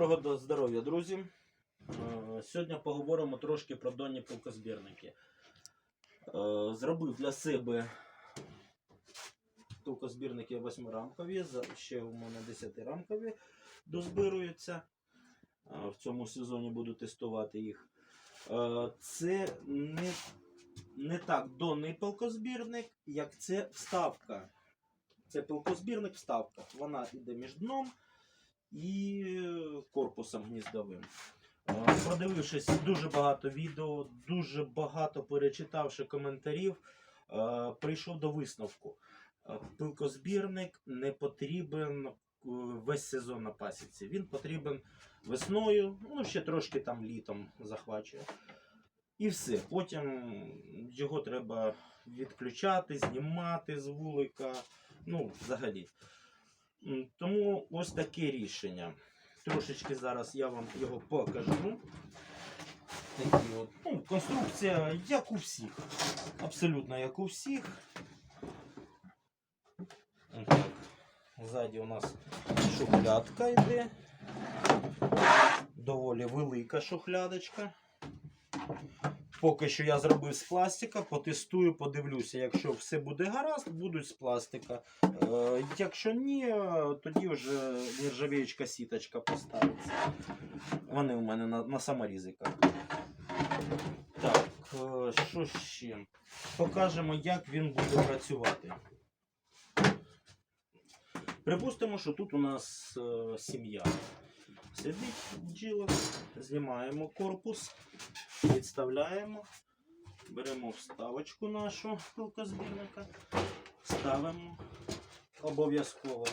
Доброго здоров'я, друзі. Е, Сьогодні поговоримо трошки про донні пилкозбірники. Е, Зробив для себе пилкозбірники восьмирамкові, за- ще у мене десятирамкові дозбируються. Е, В цьому сезоні буду тестувати їх. Це не, не так донний пилкозбірник, як це вставка. Це пилкозбірник вставка. Вона йде між дном і корпусом гніздовим. Е, Продивившись дуже багато відео, дуже багато перечитавши коментарів, е, прийшов до висновку. Е, Пилкозбірник не потрібен е, весь сезон на пасіці. Він потрібен весною, ну ще трошки там літом захвачує. І все. Потім його треба відключати, знімати з вулика. Ну, взагалі. Тому ось таке рішення. Трошечки зараз я вам його покажу. Такі от. Ну, конструкція, як у всіх. Абсолютно як у всіх. Так. Ззаді у нас шухлядка йде. Доволі велика шухлядочка. Поки що я зробив з пластика, потестую, подивлюся. Якщо все буде гаразд, будуть з пластика. Е, якщо ні, тоді вже нержавіючка сіточка поставиться. Вони у мене на, на саморізиках. Так, е, що ще? Покажемо, як він буде працювати. Припустимо, що тут у нас е, сім'я. Сидить бджілок, знімаємо корпус, відставляємо, беремо вставочку нашу пилкозбірника, ставимо обов'язково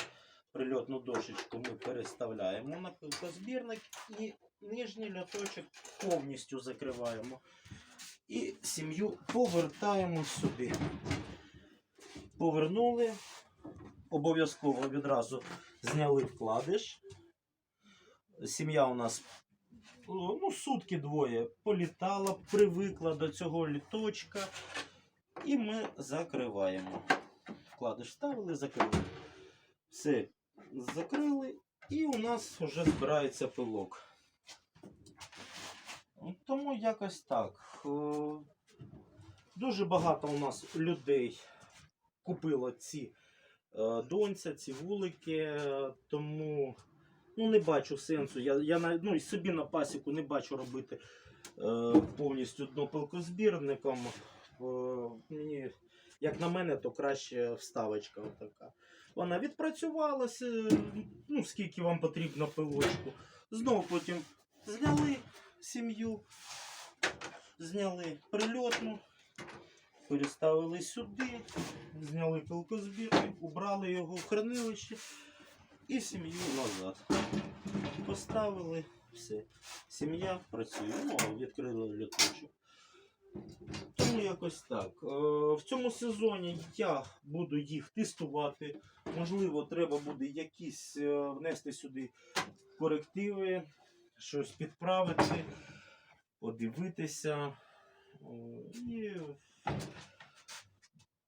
прильотну дошечку ми переставляємо на пилкозбірник і нижній льоточок повністю закриваємо. І сім'ю повертаємо сюди. Повернули, обов'язково відразу зняли вкладиш. Сім'я у нас ну, сутки двоє політала, привикла до цього літочка. І ми закриваємо. Вкладиш ставили, закрили. Все, закрили, і у нас вже збирається пилок. Тому якось так. Е, Дуже багато у нас людей купило ці е, донця, ці вулики, е, тому ну, не бачу сенсу. Я, я ну, і собі на пасіку не бачу робити е, повністю днопилкозбірником. Е, мені, як на мене, то краще вставочка отака. Вона відпрацювалася, ну, скільки вам потрібно пилочку. Знову потім зняли сім'ю, зняли прильотну, переставили сюди, зняли пилкозбірник, убрали його в хранилище і сім'ю назад. Поставили, все. Сім'я працює, ну, відкрили літочок. Тому якось так. Е, В цьому сезоні я буду їх тестувати. Можливо, треба буде якісь е, внести сюди корективи, щось підправити, подивитися. Е, І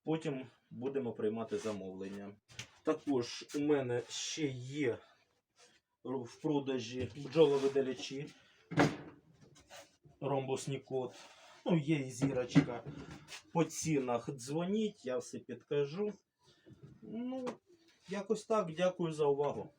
потім будемо приймати замовлення. Також у мене ще є в продажі бджоловидалячі. ромбусні код. Ну, є і зірочка. По цінах дзвоніть, я все підкажу. Ну, якось так. Дякую за увагу.